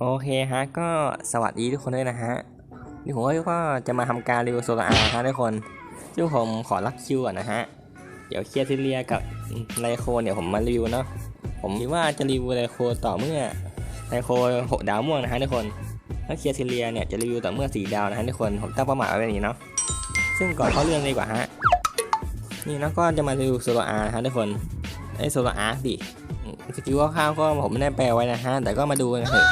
โอเคฮะก็สวัสดีทุกคนด้วยนะฮะนี่ผมก็จะมาทำการรีวิวโซลาร์ฮะทุกคนซึ่งผมขอรักคิวก่อนนะฮะเดี๋ยวเคลียร์ซิเลียกับไลโคเนี่ยผมมารีวิวเนาะผมคิดว่าจะรีวิวไลโคต่อเมื่อไลโคหกดาวม่วงนะฮะทุกคนถ้าเคลียร์ซิเลียเนี่ยจะรีวิวต่อเมื่อสีดาวนะฮะทุกคนผมตั้งเป้าหมายไว้แบบนี้เนาะซึ่งก่อนเข้าเรื่องเลยดีกว่าฮะนี่นะก็จะมารีวิวโซลาร์นะฮะทุกคนไอโซลาร์ดิสกิลคร่าวก็ผมไม่ได้แปลไว้นะฮะแต่ก็มาดูกันเถอะ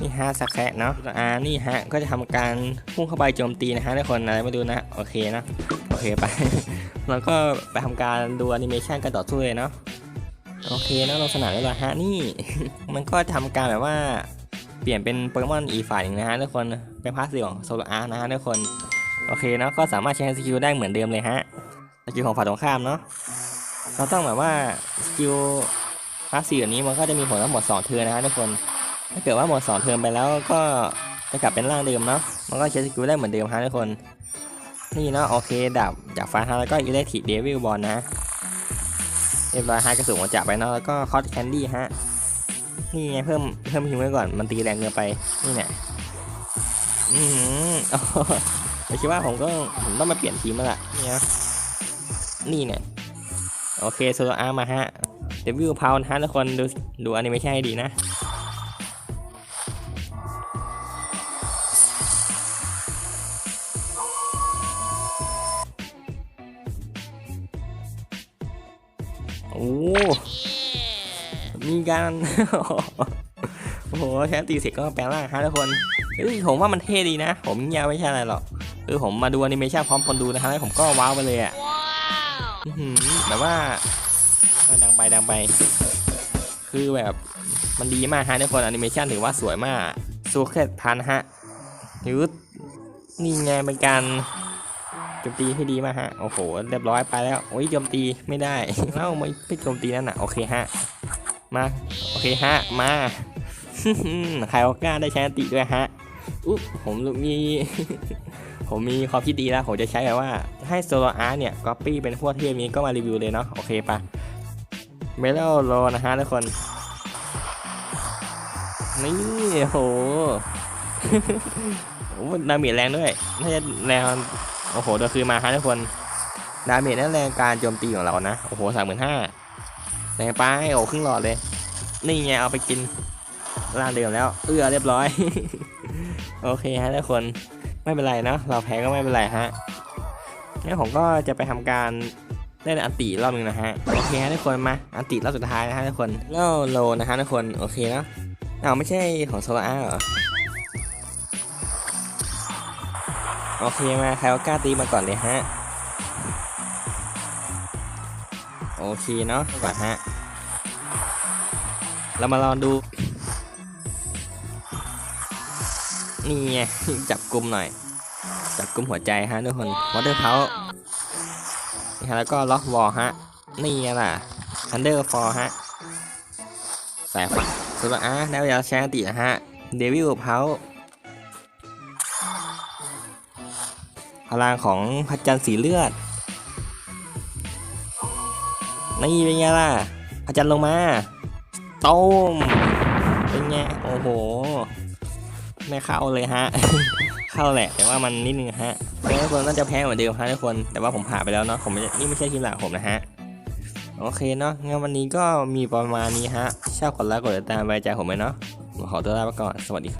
นี่ฮะสักแคะเนาะอ่านี่ฮะก็จะทำการพุ่งเข้าไปโจมตีนะฮะทุกคนอะไรมาดูนะโอเคนะโอเคไปแล้วก็ไปทำการดูแอนิเมชันการต่อสู้เลยเนาะโอเคนะลงสนามแล้วฮะนี่ มันก็ทำการแบบว่าเปลี่ยนเป็นโปเกมอนอีฝ่ายหนึ่งนะฮะทุกคนเป็นพาสซีฟของโซลาร์นะฮะทุกคนโอเคเนาะก็สามารถใช้สกิลได้เหมือนเดิมเลยฮะสกิลของฝ่ายตรงข้ามเนาะเราต้องแบบว่าสกิลพาสซีฟแบบนี้มันก็จะมีผลทั้งหมด2เทิร์นนะฮะทุกคน ถ้าเกิดว่าหมด2เทิร์นไปแล้วก็จะกลับเป็นร่างเดิมเนาะ มันก็ใช้สกิลได้เหมือนเดิมฮะทุกคน นี่เนาะโอเคดาบจากฟ้าฮะแล้วก็อิเล็กทริกเดวิลบอลนะเรียบร้อยฮะกระสุนหัวจับไปเนาะแล้วก็คอสแคนดี้ฮะ นี่ไงเพิ่มเพิ่มฮิวไว้ก่อนมันตีแรงเกินไป นี่เนี่ยอืมผมคิดว่าผมก็ผมต้องมาเปลี่ยนทีมแล้วล่ะนี่นะนี่เนี่ยโอเคโซโลอาร์มาฮะเดวิลพาวนะฮะทุกคนดูดูอนิเมชันให้ดีนะ โอ้มีการโอ้โหแค่ตีเสร็จก็แปลงร่างฮะทุกคนเฮ้ยผมว่ามันเท่ดีนะ ผมยาวไม่ใช่อะไรหรอกคือผมมาดูอนิเมชันพร้อมคนดูนะครับแล้วผมก็ว้าวไปเลยอะอื้อหือแบบว่าเออดังไปดังไป คือแบบมันดีมากฮะทุกคนแอนิเมชันถือว่าสวยมากซูเคตพันฮะยุดนี่ไงเป็นการโจมตีที่ดีมาฮะโอ้โหเรียบร้อยไปแล้วโอ้ยโจมตีไม่ได้แล้วไม่ไม่โจมตีนั่นน่ะโอเคฮะมาโอเคฮะมาใครโอกล้าได้ใช้ติด้วยฮะอุ๊บผมมีผมมีความคิดดีแล้วผมจะใช้แบบว่าให้โซโลอาร์เนี่ยก๊อปปี้เป็นพวกเทพนี้ก็มารีวิวเลยเนาะโอเคปะเมลัลโลนะฮะทุกคนนี่โหโอ้โหดาเมจแรงด้วยน่าจะแรง โอ้โหเดี๋ยวคือมาฮะทุกคน ดาเมจนั่นแรงการโจมตีของเรานะ โอ้โหสามหมื่นห้าแรงไปโอ้ครึ่งหลอดเลย นี่ไงเอาไปกินร่างเดิมแล้ว เอื้อเรียบร้อย โอเคฮะทุกคนไม่เป็นไรเนาะเราแพ้ก็ไม่เป็นไรฮะงั้นผมก็จะไปทำการได้อันติรอบหนึงนะฮะโอเคฮะทุกคนมาอันติรอบสุดท้ายนะฮะทุกคนแล้วโลนะฮะทุกคนโอเคเนาะอ้าวไม่ใช่ของโซลาร์เหรอ โอเคมาใครเอากล้าตีมาก่อนเลยฮะ โอเคเนาะก่อนฮะ เรามาลองดู นี่ไงจับกลุ่มหน่อย จับกลุ่มหัวใจฮะทุกคนวอเตอร์เพานี่ฮะแล้วก็ล็อกวอลฮะ นี่ไงล่ะทันเดอร์ฟอร์ฮะสายฝันสุดละอะได้เวลาใช้อันตินะฮะ เดวิลเพา พลังของพระจันทร์สีเลือด นี่เป็นไงล่ะพระจันทร์ลงมาต้มเป็นไงโอ้โห ไม่เข้าเลยฮะ เข้าแหละ แต่ว่ามันนิดนึงฮะทุกคนน่าจะแพ้เหมือนเดิมฮะทุกคน แต่ว่าผมผ่าไปแล้วเนาะ ผมนี่ไม่ใช่ทีมหลักผมนะฮะ โอเคเนาะ งั้นวันนี้ก็มีประมาณนี้ฮะชอบกดไลค์กดติดตามไว้ใจผมไหมเนาะ ขอตัวลาไปก่อน สวัสดี